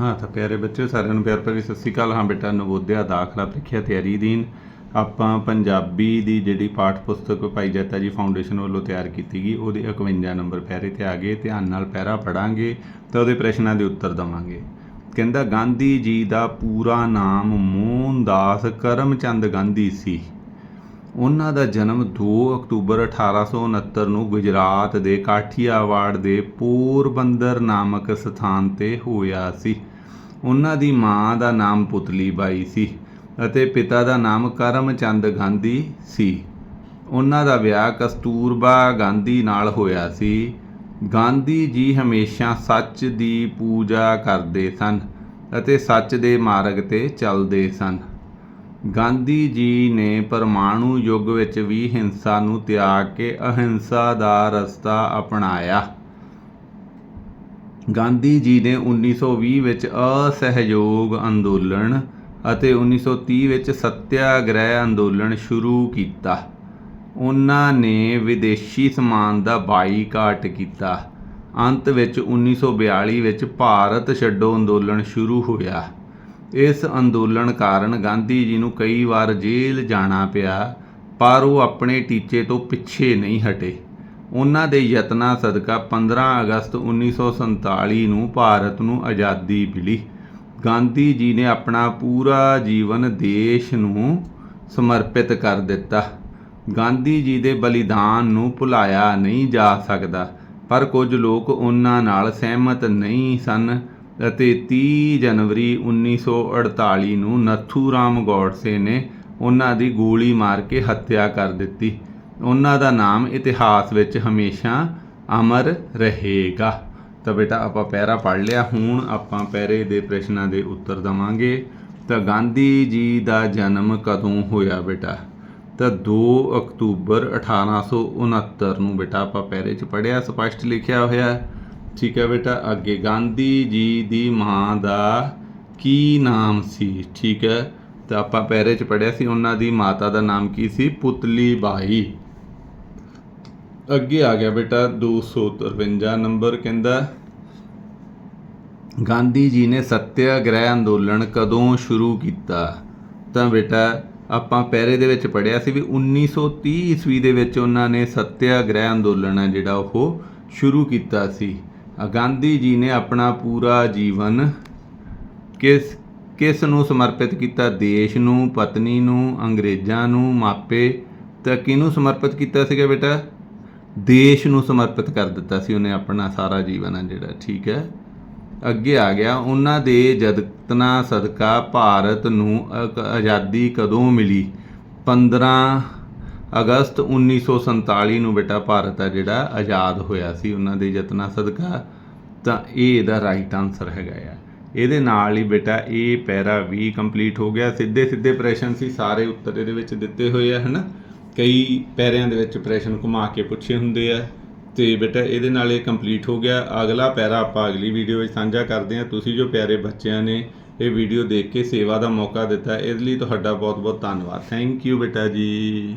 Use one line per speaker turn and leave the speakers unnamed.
ਹਾਂ, ਤਾਂ ਪਿਆਰੇ ਬੱਚਿਓ, ਸਾਰਿਆਂ ਨੂੰ ਪਿਆਰ ਭਰੀ ਸਤਿ ਸ਼੍ਰੀ ਅਕਾਲ। ਹਾਂ ਬੇਟਾ, ਨਵੋਦਿਆ ਦਾਖਲਾ ਪ੍ਰੀਖਿਆ ਤਿਆਰੀ ਦੀਨ। ਆਪਾਂ ਪੰਜਾਬੀ ਦੀ ਜਿਹੜੀ ਪਾਠ ਪੁਸਤਕ ਭਾਈ ਜੈਤਾ ਜੀ ਫਾਊਂਡੇਸ਼ਨ ਵੱਲੋਂ ਤਿਆਰ ਕੀਤੀ ਗਈ, ਉਹਦੇ 51 ਨੰਬਰ ਪੈਰੇ ਤੇ ਆ ਗਏ। ਧਿਆਨ ਨਾਲ ਪੈਰਾ ਪੜਾਂਗੇ ਤਾਂ ਉਹਦੇ ਪ੍ਰਸ਼ਨਾਂ ਦੇ ਉੱਤਰ ਦਵਾਂਗੇ। ਕਹਿੰਦਾ, ਗਾਂਧੀ ਜੀ ਦਾ ਪੂਰਾ ਨਾਮ ਮੋਹਨਦਾਸ ਕਰਮਚੰਦ ਗਾਂਧੀ ਸੀ। ਉਹਨਾਂ ਦਾ ਜਨਮ 2 ਅਕਤੂਬਰ 1869 ਨੂੰ ਗੁਜਰਾਤ ਦੇ ਕਾਠੀਆਵਾੜ ਦੇ ਪੋਰਬੰਦਰ ਨਾਮਕ ਸਥਾਨ ਤੇ ਹੋਇਆ ਸੀ। ਉਹਨਾਂ ਦੀ ਮਾਂ ਦਾ ਨਾਮ ਪੁਤਲੀ ਬਾਈ ਸੀ ਅਤੇ ਪਿਤਾ ਦਾ ਨਾਮ ਕਰਮਚੰਦ ਗਾਂਧੀ ਸੀ। ਉਹਨਾਂ ਦਾ ਵਿਆਹ ਕਸਤੂਰਬਾ ਗਾਂਧੀ ਨਾਲ ਹੋਇਆ ਸੀ। ਗਾਂਧੀ ਜੀ ਹਮੇਸ਼ਾ ਸੱਚ ਦੀ ਪੂਜਾ ਕਰਦੇ ਸਨ ਅਤੇ ਸੱਚ ਦੇ ਮਾਰਗ ਤੇ ਚੱਲਦੇ ਸਨ। ਗਾਂਧੀ ਜੀ ਨੇ ਪਰਮਾਣੂ ਯੁੱਗ ਵਿੱਚ ਵੀ ਹਿੰਸਾ ਨੂੰ ਤਿਆਗ ਕੇ ਅਹਿੰਸਾ ਦਾ ਰਸਤਾ ਅਪਣਾਇਆ। ਗਾਂਧੀ ਜੀ ਨੇ 1920 ਵਿੱਚ ਅਸਹਿਯੋਗ ਅੰਦੋਲਨ ਅਤੇ 1930 ਵਿੱਚ ਸਤਿਆਗ੍ਰਹਿ ਅੰਦੋਲਨ ਸ਼ੁਰੂ ਕੀਤਾ। ਉਹਨਾਂ ਨੇ ਵਿਦੇਸ਼ੀ ਸਮਾਨ ਦਾ ਬਾਈਕਾਟ ਕੀਤਾ। ਅੰਤ ਵਿੱਚ 1942 ਵਿੱਚ ਭਾਰਤ ਛੱਡੋ ਅੰਦੋਲਨ ਸ਼ੁਰੂ ਹੋਇਆ। ਇਸ ਅੰਦੋਲਨ ਕਾਰਨ ਗਾਂਧੀ ਜੀ ਨੂੰ ਕਈ ਵਾਰ ਜੇਲ੍ਹ ਜਾਣਾ ਪਿਆ, ਪਰ ਉਹ ਆਪਣੇ ਟੀਚੇ ਤੋਂ ਪਿੱਛੇ ਨਹੀਂ ਹਟੇ। ਉਹਨਾਂ ਦੇ ਯਤਨਾਂ ਸਦਕਾ 15 ਅਗਸਤ 1947 ਨੂੰ ਭਾਰਤ ਨੂੰ ਆਜ਼ਾਦੀ ਮਿਲੀ। ਗਾਂਧੀ ਜੀ ਨੇ ਆਪਣਾ ਪੂਰਾ ਜੀਵਨ ਦੇਸ਼ ਨੂੰ ਸਮਰਪਿਤ ਕਰ ਦਿੱਤਾ। ਗਾਂਧੀ ਜੀ ਦੇ ਬਲੀਦਾਨ ਨੂੰ ਭੁਲਾਇਆ ਨਹੀਂ ਜਾ ਸਕਦਾ, ਪਰ ਕੁਝ ਲੋਕ ਉਹਨਾਂ ਨਾਲ ਸਹਿਮਤ ਨਹੀਂ ਸਨ। ਅਤੇ 30 ਜਨਵਰੀ 1948 ਨੂੰ ਨੱਥੂ ਰਾਮ ਗੋਡਸੇ ਨੇ ਉਹਨਾਂ ਦੀ ਗੋਲੀ ਮਾਰ ਕੇ ਹੱਤਿਆ ਕਰ ਦਿੱਤੀ। ਉਹਨਾਂ ਦਾ ਨਾਮ ਇਤਿਹਾਸ ਵਿੱਚ ਹਮੇਸ਼ਾ ਅਮਰ ਰਹੇਗਾ। ਤਾਂ ਬੇਟਾ, ਆਪਾਂ ਪੈਰਾ ਪੜ੍ਹ ਲਿਆ। ਹੁਣ ਆਪਾਂ ਪੈਰੇ ਦੇ ਪ੍ਰਸ਼ਨਾਂ ਦੇ ਉੱਤਰ ਦਵਾਂਗੇ। ਤਾਂ ਗਾਂਧੀ ਜੀ ਦਾ ਜਨਮ ਕਦੋਂ ਹੋਇਆ ਬੇਟਾ? ਤਾਂ 2 ਅਕਤੂਬਰ 1869 ਨੂੰ ਬੇਟਾ, ਆਪਾਂ ਪੈਰੇ 'ਚ ਪੜਿਆ ਸਪਸ਼ਟ ਲਿਖਿਆ ਹੋਇਆ। ਠੀਕ ਹੈ ਬੇਟਾ, ਅੱਗੇ ਗਾਂਧੀ ਜੀ ਦੀ ਮਾਂ ਦਾ ਕੀ ਨਾਮ ਸੀ? ਠੀਕ ਹੈ, ਤਾਂ ਆਪਾਂ ਪੈਰੇ 'ਚ ਪੜਿਆ ਸੀ, ਉਹਨਾਂ ਦੀ ਮਾਤਾ ਦਾ ਨਾਮ ਕੀ ਸੀ? ਪੁਤਲੀ ਬਾਈ। ਅੱਗੇ ਆ ਗਿਆ ਬੇਟਾ 253 ਨੰਬਰ ਕਹਿੰਦਾ, ਗਾਂਧੀ ਜੀ ਨੇ ਸਤਿਆਗ੍ਰਹਿ ਅੰਦੋਲਨ ਕਦੋਂ ਸ਼ੁਰੂ ਕੀਤਾ? ਤਾਂ ਬੇਟਾ, ਆਪਾਂ ਪਹਿਰੇ ਦੇ ਵਿੱਚ ਪੜਿਆ ਸੀ ਵੀ 1930 ਈਸਵੀ ਦੇ ਵਿੱਚ ਉਹਨਾਂ ਨੇ ਸਤਿਆਗ੍ਰਹਿ ਅੰਦੋਲਨ ਹੈ ਜਿਹੜਾ ਉਹ ਸ਼ੁਰੂ ਕੀਤਾ ਸੀ। ਗਾਂਧੀ ਜੀ ਨੇ ਆਪਣਾ ਪੂਰਾ ਜੀਵਨ ਕਿਸ ਕਿਸ ਨੂੰ ਸਮਰਪਿਤ ਕੀਤਾ? ਦੇਸ਼ ਨੂੰ, ਪਤਨੀ ਨੂੰ, ਅੰਗਰੇਜ਼ਾਂ ਨੂੰ, ਮਾਪੇ। ਤਾਂ ਕਿਹਨੂੰ ਸਮਰਪਿਤ ਕੀਤਾ ਸੀਗਾ ਬੇਟਾ? ਦੇਸ਼ ਨੂੰ ਸਮਰਪਿਤ ਕਰ ਦਿੱਤਾ ਸੀ ਉਹਨੇ ਆਪਣਾ ਸਾਰਾ ਜੀਵਨ ਆ ਜਿਹੜਾ, ਠੀਕ ਹੈ? ਅੱਗੇ ਆ ਗਿਆ, ਉਹਨਾਂ ਦੇ ਯਤਨਾਂ ਸਦਕਾ ਭਾਰਤ ਨੂੰ ਆਜ਼ਾਦੀ ਕਦੋਂ ਮਿਲੀ? 15 ਅਗਸਤ 1947 ਨੂੰ ਬੇਟਾ ਭਾਰਤ ਆ ਜਿਹੜਾ ਆਜ਼ਾਦ ਹੋਇਆ ਸੀ, ਉਹਨਾਂ ਦੇ ਯਤਨਾਂ ਸਦਕਾ ਤਾਂ ਇਹ ਇਹਦਾ ਰਾਈਟ ਆਨਸਰ ਹੈਗਾ ਆ। ਇਹਦੇ ਨਾਲ ਹੀ ਬੇਟਾ ਇਹ ਪੈਰਾ ਵੀ ਕੰਪਲੀਟ ਹੋ ਗਿਆ। ਸਿੱਧੇ ਸਿੱਧੇ ਪ੍ਰਸ਼ਨ ਸੀ, ਸਾਰੇ ਉੱਤਰ ਇਹਦੇ ਵਿੱਚ ਦਿੱਤੇ ਹੋਏ ਆ, ਹਨਾ? ਕਈ ਪੈਰਿਆਂ ਦੇ ਵਿੱਚ ਪ੍ਰਸ਼ਨ ਘੁਮਾ ਕੇ ਪੁੱਛੇ ਹੁੰਦੇ ਆ, ਤੇ ਬੇਟਾ ਇਹਦੇ ਨਾਲ ਇਹ ਕੰਪਲੀਟ ਹੋ ਗਿਆ। ਅਗਲਾ ਪੈਰਾ ਆਪਾਂ ਅਗਲੀ ਵੀਡੀਓ ਵਿੱਚ ਸਾਂਝਾ ਕਰਦੇ ਹਾਂ। ਤੁਸੀਂ ਜੋ ਪਿਆਰੇ ਬੱਚਿਆਂ ਨੇ ਇਹ ਵੀਡੀਓ ਦੇਖ ਕੇ ਸੇਵਾ ਦਾ ਮੌਕਾ ਦਿੱਤਾ, ਇਹਦੇ ਲਈ ਤੁਹਾਡਾ ਬਹੁਤ ਬਹੁਤ ਧੰਨਵਾਦ। ਥੈਂਕ ਯੂ ਬੇਟਾ ਜੀ।